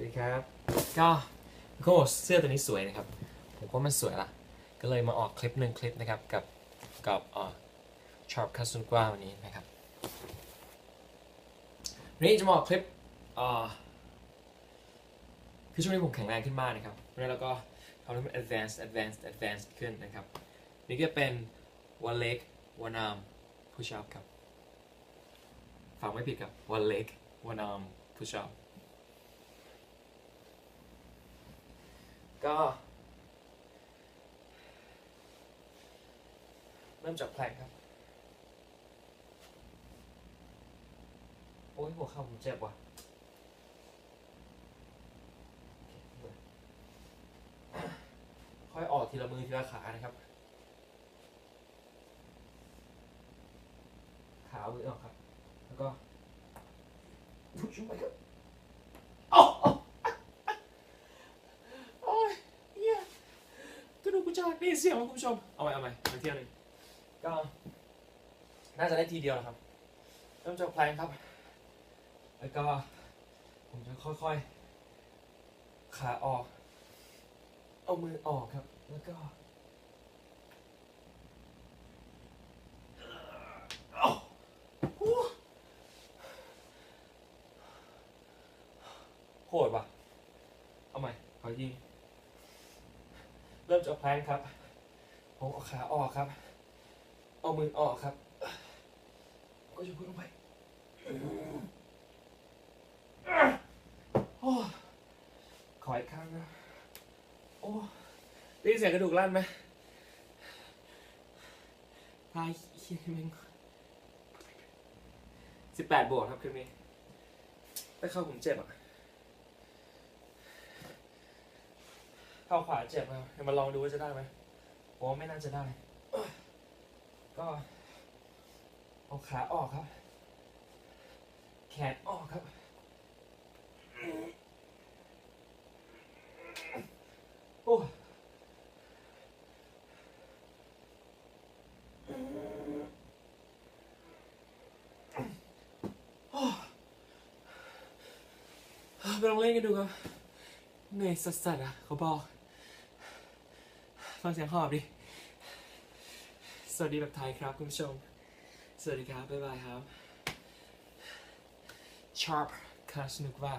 วัสดีครับ ก็ก็เสื้อตัวนี้สวยนะครับ ผมว่ามันสวยละก็เลยมาออกคลิปหนึ่งคลิปนะครับ กับกับอ่อชอปคาสุนกวาวันนี้นะครับวันนี้จะมาออกคลิปอ่อคือช่วงนี้ผมแข็งแรงขึ้นมากนะครับแล้วเราก็ทำให้มัน advanced advanced advanced ขึ้นนะครับ นี่ก็เป็น one leg one arm push up ครับฟังไม่ผิดครับ one leg one arm push up ก็เริ่มจากแพลครับ โอ้ยหัวเข่าผมเจ็บว่ะค่อยออกทีละมือทีละขานะครับ ขามือออกครับ แล้วก็พุชลงไปครับโอ้โอ้โอ้ยเหี้ยกระดูกกู จะหักนี่เสียงของคุณผู้ชม เอาใหม่เอาใหม่มาเที่ยวหนึ่งก็ น่าจะได้ทีเดียวนะครับ เริ่มจากแพลงครับ แล้วก็ ผมจะค่อยๆ ขาออก เอามือออกครับ แล้วก็โหดว่ะ เอาใหม่ขอยิง เริ่มจากแพลงครับ ผมเอาขาออกครับ เอามือออกครับ ก็จะพูดลงไปโอ้ขออีกครั้งนะโอ้ได้ยินเสียงกระดูกลั่นไหมตายเฮียแม่งสิบแปดบวกครับคืนนี้ไปเข้าผมเจ็บอะ เข้าขวาเจ็บครับเดี๋ยวมาลองดูว่าจะได้ไหมผมว่าไม่น่าจะได้ ก็เอาขาออกครับ แขนออกครับ โอ้โอ้ไปลองเล่นกันดูครับเหนื่อยสัสๆอะเขาบอก ฟังเสียงหอบดิ สวัสดีแบบไทยครับคุณผู้ชม สวัสดีครับ บ๊ายบายครับ Sharp คาสนุกว่า